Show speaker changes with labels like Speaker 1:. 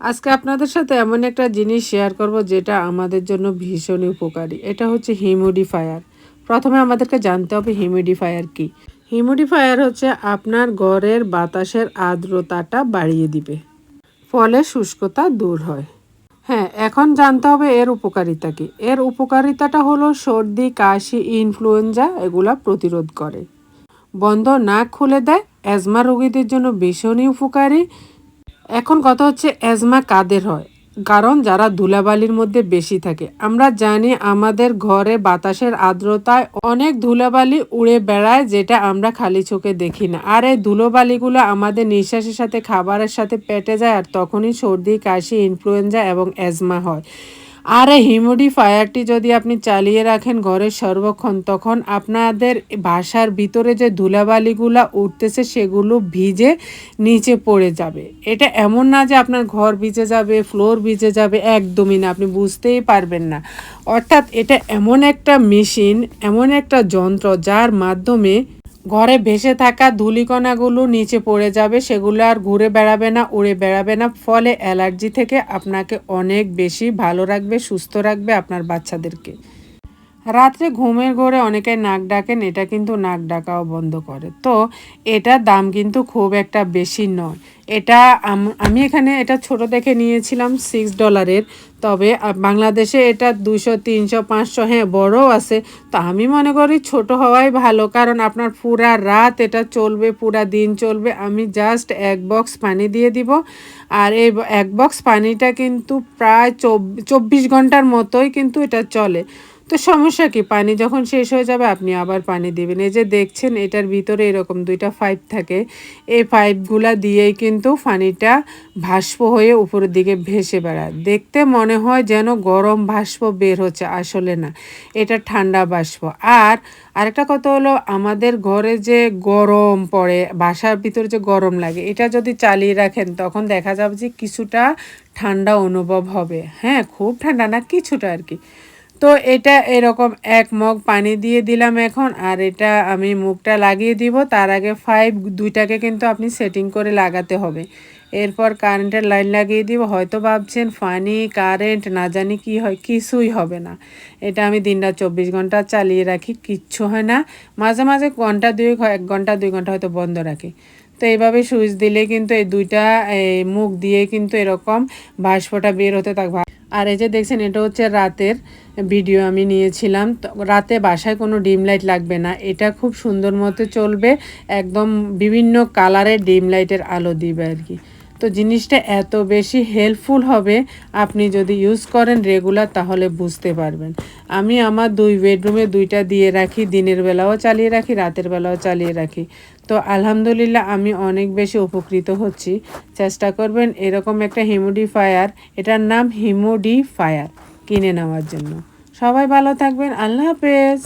Speaker 1: আজকে আপনাদের সাথে এমন একটা জিনিস শেয়ার করব যেটা আমাদের জন্য ভীষণই উপকারী। এটা হচ্ছে হিউমিডিফায়ার প্রথমে আমাদেরকে জানতে হবে হিউমিডিফায়ার কি। হিউমিডিফায়ার হচ্ছে আপনার ঘরের বাতাসের আর্দ্রতাটা বাড়িয়ে দিবে, ফলে শুষ্কতা দূর হয়। হ্যাঁ এখন জানতে হবে এর উপকারিতা কি। এর উপকারিতাটা হলো সর্দি, কাশি ইনফ্লুয়েঞ্জা এগুলা প্রতিরোধ করে। বন্ধ নাক খুলে দেয় অ্যাজমা রোগীদের জন্য ভীষণই উপকারী। এখন কথা হচ্ছে অ্যাজমা কাদের হয়? কারণ যারা ধুলাবালির মধ্যে বেশি থাকে। আমরা জানি আমাদের ঘরে বাতাসের আর্দ্রতায় অনেক ধুলাবালি উড়ে বেড়ায় যেটা আমরা খালি চোখে দেখি না। আর এই ধুলোবালিগুলো আমাদের নিঃশ্বাসের সাথে, খাবারের সাথে পেটে যায় আর তখনই সর্দি, কাশি, ইনফ্লুয়েঞ্জা এবং অ্যাজমা হয়। আর এই হিউমিডিফায়ারটি যদি আপনি চালিয়ে রাখেন ঘরের সর্বক্ষণ, তখন আপনাদের বাসার ভিতরে যে ধুলাবালিগুলো উঠতেছে সেগুলো ভিজে নিচে পড়ে যাবে। এটা এমন না যে আপনার ঘর ভিজে যাবে, ফ্লোর ভিজে যাবে, একদমই না, আপনি বুঝতেই পারবেন না। অর্থাৎ এটা এমন একটা মেশিন, এমন একটা যন্ত্র যার মাধ্যমে ঘরে ভেসে থাকা ধুলিকণাগুলো নিচে পড়ে যাবে, সেগুলো আর ঘুরে বেড়াবে না, উড়ে বেড়াবে না। ফলে অ্যালার্জি থেকে আপনাকে অনেক বেশি ভালো রাখবে, সুস্থ রাখবে আপনার বাচ্চাদেরকে। রাত্রে ঘুমের ঘরে অনেকে নাক ডাকেন, এটা কিন্তু নাক ডাকাও বন্ধ করে। তো এটার দাম কিন্তু খুব একটা বেশি নয়। এটা আমি এখানে এটা ছোট দেখে নিয়েছিলাম সিক্স ডলারের তবে বাংলাদেশে এটা দুশো তিনশো, পাঁচশো হ্যাঁ বড়ও আছে। তো আমি মনে করি ছোট হওয়াই ভালো, কারণ আপনার পুরা রাত এটা চলবে, পুরা দিন চলবে। আমি জাস্ট এক বক্স পানি দিয়ে দিব। আর এই এক বক্স পানিটা কিন্তু প্রায় চব্বিশ ঘণ্টার মতোই কিন্তু এটা চলে। তো সমস্যা কি? পানি যখন শেষ হয়ে যাবে, আপনি আবার পানি দিবেন। এই যে দেখছেন, এটার ভিতরে এরকম দুইটা পাইপ থাকে। এই পাইপগুলা দিয়েই কিন্তু পানিটা ভাস্প হয়ে উপরের দিকে ভেসে বেড়ায়। দেখতে মনে হয় যেন গরম ভাস্প বের হচ্ছে, আসলে না। এটা ঠান্ডা বাষ্প আর আরেকটা কথা হলো, আমাদের ঘরে যে গরম পড়ে, বাসার ভিতরে যে গরম লাগে, এটা যদি চালিয়ে রাখেন, তখন দেখা যাবে যে কিছুটা ঠান্ডা অনুভব হবে। হ্যাঁ খুব ঠান্ডা না, কিছুটা আর কি। তো এটা এরকম এক মগ পানি দিয়ে দিলাম এখন, আর এটা আমি মুখটা লাগিয়ে দিব। তার আগে ফাইভ দুইটাকে কিন্তু আপনি সেটিং করে লাগাতে হবে। এরপর কারেন্টের লাইন লাগিয়ে দিব। হয়তো ভাবছেন, ফানি কারেন্ট না জানি কি হয়, কিছুই হবে না। এটা আমি দিনটা চব্বিশ ঘণ্টা চালিয়ে রাখি, কিচ্ছু হয় না। মাঝে মাঝে ঘণ্টা দুই এক ঘণ্টা, দুই ঘণ্টা হয়তো বন্ধ রাখি। তো এইভাবে সুইচ দিলে কিন্তু এই দুইটা মুখ দিয়ে কিন্তু এরকম বাষ্পটা বের হতে থাকবে আর এই যে দেখছেন, এটা হচ্ছে রাতের ভিডিও আমি নিয়েছিলাম। রাতে বাসায় কোনো ডিম লাইট লাগবে না। এটা খুব সুন্দর মতো চলবে, একদম বিভিন্ন কালারের ডিম লাইটের আলো দিবে আর কি। তো জিনিসটা এত বেশি হেল্পফুল হবে, আপনি যদি ইউজ করেন রেগুলার তাহলে বুঝতে পারবেন। আমি আমার দুই বেডরুমে দুইটা দিয়ে রাখি, দিনের বেলাও চালিয়ে রাখি, রাতের বেলাও চালিয়ে রাখি। তো আলহামদুলিল্লাহ আমি অনেক বেশি উপকৃত হচ্ছি। চেষ্টা করবেন এরকম একটা হিমোডিফায়ার এটার নাম হিমোডিফায়ার কিনে নেওয়ার জন্য। সবাই ভালো থাকবেন, আল্লাহ হাফেজ।